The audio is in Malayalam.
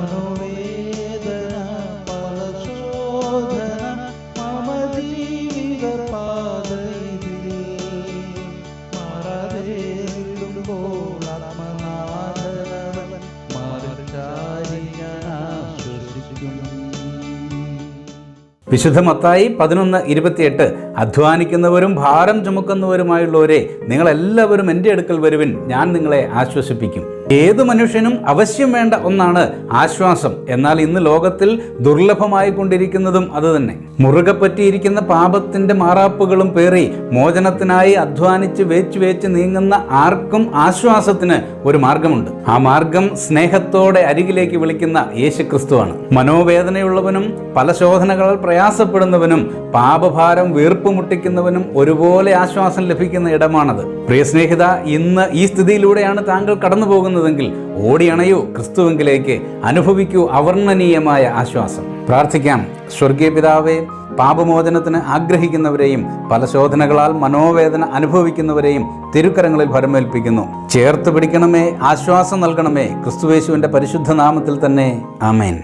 മനോവേദന ഞാൻ വിശുദ്ധ മത്തായി പതിനൊന്ന് ഇരുപത്തിയെട്ട് അധ്വാനിക്കുന്നവരും ഭാരം ചുമക്കുന്നവരുമായുള്ളവരെ നിങ്ങളെല്ലാവരും എന്റെ അടുക്കൽ വരുവിൻ ഞാൻ നിങ്ങളെ ആശ്വസിപ്പിക്കും. ഏതു മനുഷ്യനും അവശ്യം വേണ്ട ഒന്നാണ് ആശ്വാസം. എന്നാൽ ഇന്ന് ലോകത്തിൽ ദുർലഭമായി കൊണ്ടിരിക്കുന്നതും അതുതന്നെ മുറുകെ പറ്റിയിരിക്കുന്ന പാപത്തിന്റെ മാറാപ്പുകളും പേറി മോചനത്തിനായി അധ്വാനിച്ച് വേച്ച് വേച്ച് നീങ്ങുന്ന ആർക്കും ആശ്വാസത്തിന് ഒരു മാർഗമുണ്ട്. ആ മാർഗം സ്നേഹത്തോടെ അരികിലേക്ക് വിളിക്കുന്ന യേശു ക്രിസ്തുവാണ് മനോവേദനയുള്ളവനും പല ശോധനകളാൽ പ്രയാസപ്പെടുന്നവനും പാപഭാരം വീർപ്പ് മുട്ടിക്കുന്നവനും ഒരുപോലെ ആശ്വാസം ലഭിക്കുന്ന ഇടമാണത്. പ്രിയ സ്നേഹിത ഇന്ന് ഈ സ്ഥിതിയിലൂടെയാണ് താങ്കൾ കടന്നു പോകുന്നതെങ്കിൽ ഓടിയണയൂ ക്രിസ്തുവെങ്കിലേക്ക്. അനുഭവിക്കൂ അവർണനീയമായ ആശ്വാസം. പ്രാർത്ഥിക്കാം. സ്വർഗീയ പിതാവേ പാപമോചനത്തിന് ആഗ്രഹിക്കുന്നവരെയും പല ശോധനകളാൽ മനോവേദന അനുഭവിക്കുന്നവരെയും തിരുക്കരങ്ങളിൽ ഭരമേൽപ്പിക്കുന്നു. ചേർത്ത് പിടിക്കണമേ ആശ്വാസം നൽകണമേ. ക്രിസ്തുവേശുവിന്റെ പരിശുദ്ധ നാമത്തിൽ തന്നെ. ആമേൻ.